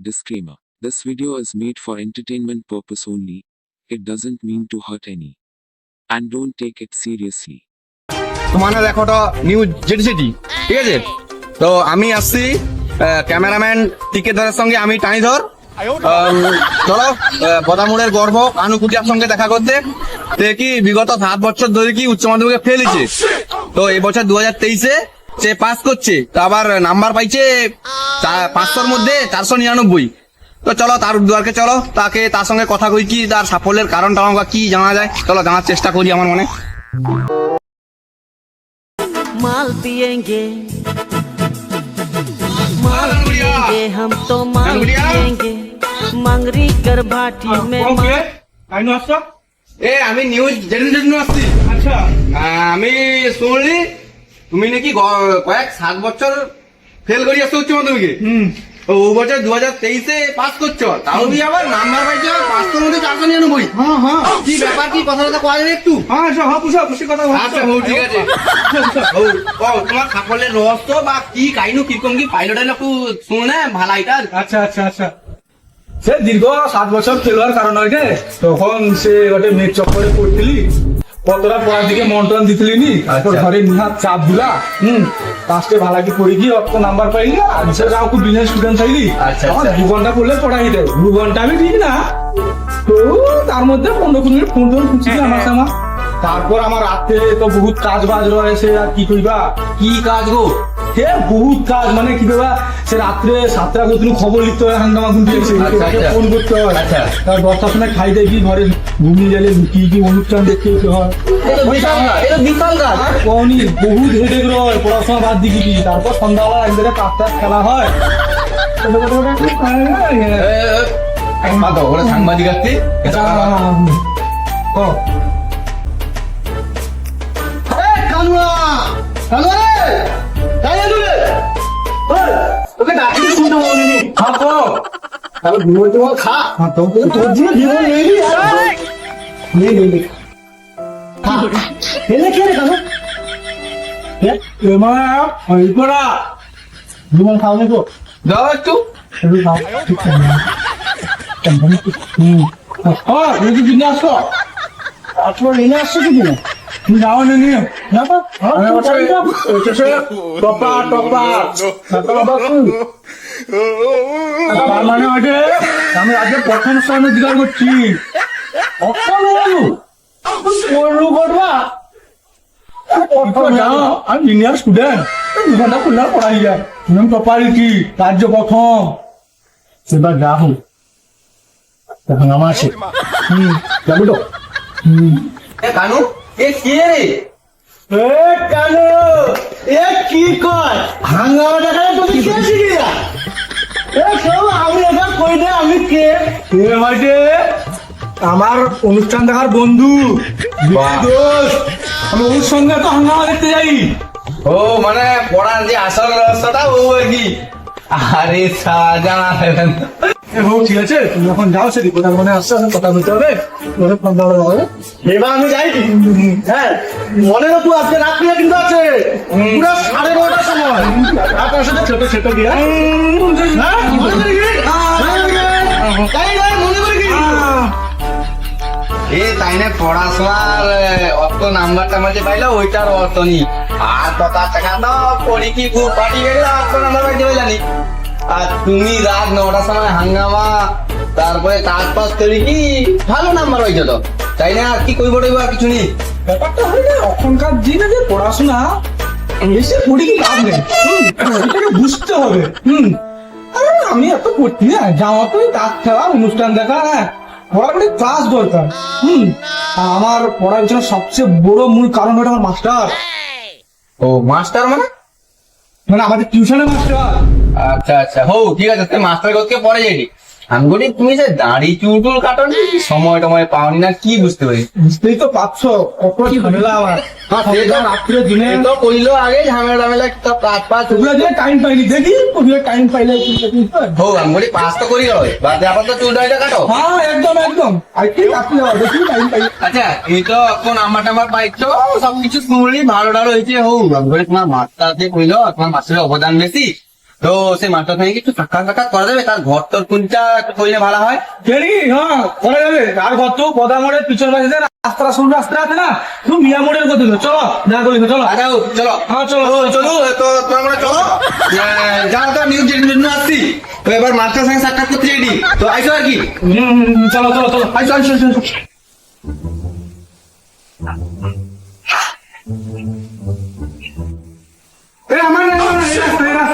Disclaimer This video is made for entertainment purpose only. It doesn't mean to hurt any. And don't take it seriously. তোমার দেখো তো news jetty ঠিক আছে তো আমি আসছি ক্যামেরাম্যান টিকেদারের সঙ্গে আমি টানি ধর চলো বদামুড়ের গর্ব কানু কুটিয়ার সঙ্গে দেখা করতে কি বিগত সাত বছর ধরে কি উচ্চ মাধ্যমিকে ফেলেছে তো এই বছর দু হাজার তেইশে সে পাস করছে তো আবার নাম্বার পাইছে চা- পাঁচশোর মধ্যে চারশো নিরানব্বই তো চলো তার দুয়ারকে চলো তাকে তার সঙ্গে কথা কই কি তার সাফল্যের কারণটা আমাকে কি জানা যায় চলো জানার চেষ্টা করি আমার মনে माल पिएंगे माल पिएंगे हम तो माल गुड़िया। पिएंगे मंगरी कर भाटी में কখন माल কে আইনু আসছো এ আমি নিউজ জেনুইন জন্য আসছি আচ্ছা আহ, আমি শুনলি তুমি নাকি কয়েক সাত বছর ফেল করি আসছো উচ্চ মাধ্যমিকে? হুম। ও বছর দু হাজার তেইশে পাস করছ। তাও কি আবার নাম্বার পাইছো পাঁচশোর মধ্যে চারশো নিরানব্বই? হ্যাঁ হ্যাঁ। কি ব্যাপার কি কথা কথা কয়া যাবে একটু? হ্যাঁ হ্যাঁ পুষো খুশি কথা আচ্ছা হো ঠিক আছে। হো, ও, তোমার সাফল্যের রহস্য বা কি কাহিনী কীরকম কি পাইলট একটু শুনে ভালাইটা? আচ্ছা আচ্ছা আচ্ছা। সে দীর্ঘ সাত বছর ফেলোয়ার কারণ হয়েছে তখন সে ওটা মেয়ের চক্করে পড়তিলি কতটা পড়ার দিকে মন টন দিতলি নি? তারপর আচ্ছা। ঘরে নিহাত চাপ দিলা হুম পাঁচটে ভালাকে পড়ে গিয়ে অত নাম্বার পাইলি না আচ্ছা। যাও খুব বিজনেস স্টুডেন্ট আচ্ছা, আমার আচ্ছা। দু ঘণ্টা পড়লে পড়াই দেয়। দু ঘণ্টা আমি ঠিক না। তো তার মধ্যে পনেরো কুড়ি মিনিট ফোন টোন খুঁজছি আমার সামা তারপর আমার রাতে তো বহুত কাজ বাজ রয়েছে আর কি কইবা? কি কাজ গো? হে বহুত কাজ। মানে কি বাবা সে রাত্রে সাতটা কতদিন খবর লিখতে হয় হাঙ্গামা আচ্ছা, আচ্ছা। ফোন করতে হয়। আচ্ছা। তার দশটার সময় খাই দেখি ঘরে ঘুমিয়ে গেলে লুকিয়ে কি অনুষ্ঠান দেখতে যেতে হয়। বহুত হেডেক রয় পড়াশোনা বাদ দিকে কি তারপর সন্ধ্যাবেলা এক জায়গায় কাজ খেলা হয়। ખા તો તારો ભીમો જેવો ખા. હા તો તો જે ભીમો નહીં. યાર નહીં નહીં ખા. એટલે કે રે તમે હે? એમાં હઈપરા ભીમો ખાવ ને તો. જાવ તું. એટલું ખાવ તમે હમ. હા બીજું બિનાસ કો આટલો લઈને આવશે કે মাতো ওরা সাংবাদিক আসছে ক? দাও একটু তার মানে হচ্ছে আমি আজকে প্রথম স্থানে জিজ্ঞাসা করছি। অক্ষর পড়লু করবা? আমি ইন্ডিয়ার স্টুডেন্ট দু ঘণ্টা পড়লে পড়াই যায়। আমি টপারি কি? রাজ্য প্রথম। সেবার যা হোক এখন আমার আছে হুম যাব তো। হুম। কানু এ কে রে? এ কালো এ কি কয় হাঙ্গামা দেখালে তুমি কে শিখিয়া এ সব আমি এটা কই দে আমি কে? আমার অনুষ্ঠান দেখার বন্ধু। দোস্ত আমি ওর সঙ্গে তো হাঙ্গামা দেখতে যাই। ও মানে পড়ার যে আসল রহস্যটা ও আর কি। আরে সাজানা। হোক ঠিক আছে? তুমি এখন যাও সে রিপোর্টার মনে আসছে কথা বলতে হবে। এবার। আমি যাই। হ্যাঁ মনে রাখো আজকে রাত্রে কিন্তু আছে। পুরো সাড়ে নটার সময়। আপনার সাথে ছোট ছোট গিয়া হ্যাঁ? এ তাই না পড়াশোনার অত নাম্বার টাম্বার যে পাইলো ওইটার অর্থ নি আর কথা টাকা তো পড়ি কি খুব পাটি গেলে অত নাম্বার পাইতে হবে আর তুমি রাত নটার সময় হাঙ্গামা তারপরে কাজ পাস করি কি ভালো নাম্বার হয়েছে তো। তাই না? আর কি কইব টইব আর কিছু নেই ব্যাপারটা হয় না এখনকার দিনে যে পড়াশোনা পড়ি কি লাভ নেই? হুম, এটাকে বুঝতে হবে। হুম। আরে আমি এত পড়ছি না যাওয়া তো ডাক খেলা অনুষ্ঠান দেখা হ্যাঁ একটা ক্লাস দরকার। হুম আর আমার পড়ার জন্য সবচেয়ে বড় মূল কারণ হলো আমার মাস্টার ও মাস্টার মানে? মানে আমাদের টিউশনের মাস্টার আচ্ছা আচ্ছা। হো ঠিক আছে তুমি মাস্টার করতে পরে যাইনি আমি বলি তুমি যে দাড়ি চুলটুল কাটো নি, সময় টময় পাওনি না কি বুঝতে পারি? বুঝতেই তো পারছ কত ঝামেলা আমার রাত্রে দিনে তো কইলো আগে ঝামেলা টামেলা সব কাজ পাস ওগুলো দিনে টাইম পাইনি দেখি ওগুলো টাইম পাইলে তো। হো আমি বলি পাস তো করি গেল বাদ আপাতত চুল দাড়িটা কাটো। হ্যাঁ একদম একদম। আর কি রাত্রে যাওয়া দেখি টাইম পাই আচ্ছা তুমি তো এখন আমার টাম্বার পাইছো সবকিছু শুনলি ভালো টালো হয়েছে। হো আমি বলি তোমার মাস্টার যে কইলো তোমার মাস্টারের অবদান বেশি। তো সেই মাস্টার সঙ্গে একটু সাক্ষাৎ সাক্ষাৎ করা যাবে তার ঘর তোর কোনটা করলে ভালো হয়? জানি হ্যাঁ করা যাবে। আর কত পদা মোড়ের পিছন পাশে রাস্তা শুরু রাস্তা আছে না তুমি মিয়া মোড়ের কথা। চলো দেখা করি চলো। চলো। হ্যাঁ চলো। চলো তো তোমরা চলো। যাও তো নিউজ জন্য আসছি। তো এবার মাস্টার সঙ্গে সাক্ষাৎ করতে রেডি তো আইসো আর কি। চলো চলো চলো। আইসো আইসো আইসো,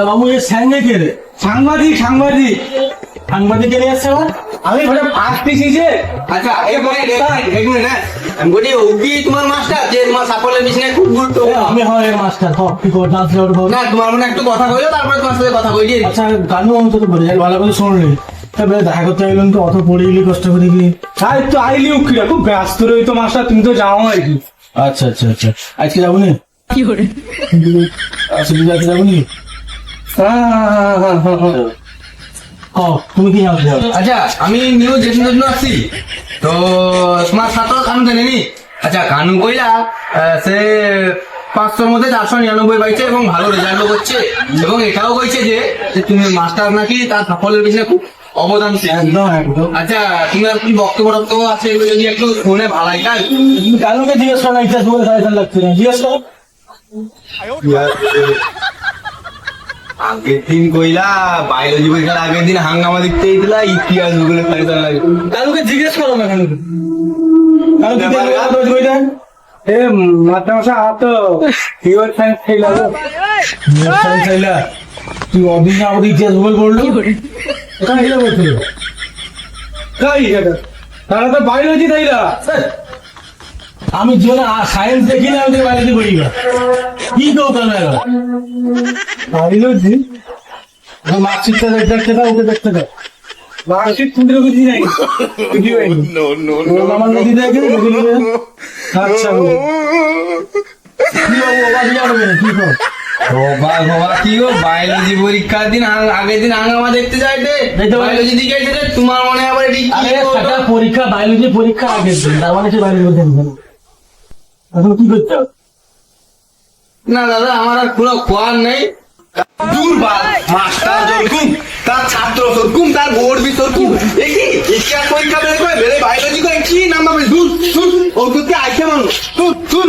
বাবু এ স্যাঙ্গে কে রে? সাংবাদিক সাংবাদিক। সাংবাদিক কে আবার? আমি যে। আচ্ছা এক মিনিট, এক হ্যাঁ। আমি বলি ও কি তোমার মাস্টার? যে তোমার সাফল্যের পিছনে খুব গুরুত্ব। আমি হয় এর মাস্টার কি করে ডান্স লোড করব না তোমার মনে একটু কথা কইলো তারপরে তোমার সাথে কথা কই দিয়ে আচ্ছা বলে ভালো করে শুনলি তারপরে দেখা করতে তো অত পড়ে গেলি কষ্ট করে তাই তো আইলি উকিরা খুব ব্যস্ত রই তো মাস্টার তুমি তো যাও আর কি আচ্ছা আচ্ছা আচ্ছা। আজকে যাব নি? আজকে আজকে যাব নি হ্যাঁ হ্যাঁ হ্যাঁ হ্যাঁ ও তুমি কি আচ্ছা আমি নিউজ জেসের জন্য আসছি তো তোমার ছাত্র কানু জানেনি আচ্ছা কানু কইলা সে পাঁচশোর মধ্যে চারশো নিরানব্বই পাইছে এবং ভালো রেজাল্টও করছে। এবং এটাও কইছে যে তুমি মাস্টার নাকি তার সাফল্যের পিছনে খুব অবদান একদম একদম। আচ্ছা তুমি আর কি বক্তব্য টক্তব্য আছে এগুলো যদি একটু শুনে ভালো তাই তুমি কালকে জিজ্ঞেস করো না চার লাগছে না। জিজ্ঞেস করো। আগের দিন কইলা বায়োলজি পরীক্ষার আগের দিন হাঙ্গামা দেখতে দিলা ইতিহাস ভূগোলে ফাইজাল লাগে কালকে জিজ্ঞেস করো না কালকে কালকে ব্যাপার জিজ্ঞেস করো তো বইটা এ মাদ্রাসা আত হিওর সাইন্স খেলা গো হিওর সাইন্স খেলা তুই অদিন না অদিন ইতিহাস ভূগোল পড়ল? কোথায় বলছিল কাই এটা তারা তো বায়োলজি তাইলা আমি জীবনে সায়েন্স দেখি না আমি বায়োলজি পড়ি কি কেউ মার্কশিটটা দেখতে দাও ওকে দেখতে দাও। মার্কশিট তুমি কিছু নাই। কিছু নাই আমার নদী দেখে দেখে নিবে আচ্ছা কি বাবু আবার কি কর বাবা বাবা কি গো? বায়োলজি পরীক্ষার দিন আগের দিন হাঙ্গামা দেখতে। বায়োলজি দিকে তোমার মনে আবার একটা পরীক্ষা বায়োলজি পরীক্ষা আগের দিন তার মানে সে বায়োলজি বলতে পারবে না। এখন কি করতে না, দাদা, আমার আর কোনো খোয়ার নেই। দুর্বার মাস্টার জরকুম তার ছাত্র সরকুম তার বোর্ড বি সরকুম একই ইতিহাস পরীক্ষা বের করে বেড়ে বায়োলজি করে? কি নাম পাবে দূর দূর ওর করতে আইছে মানুষ। দূর দূর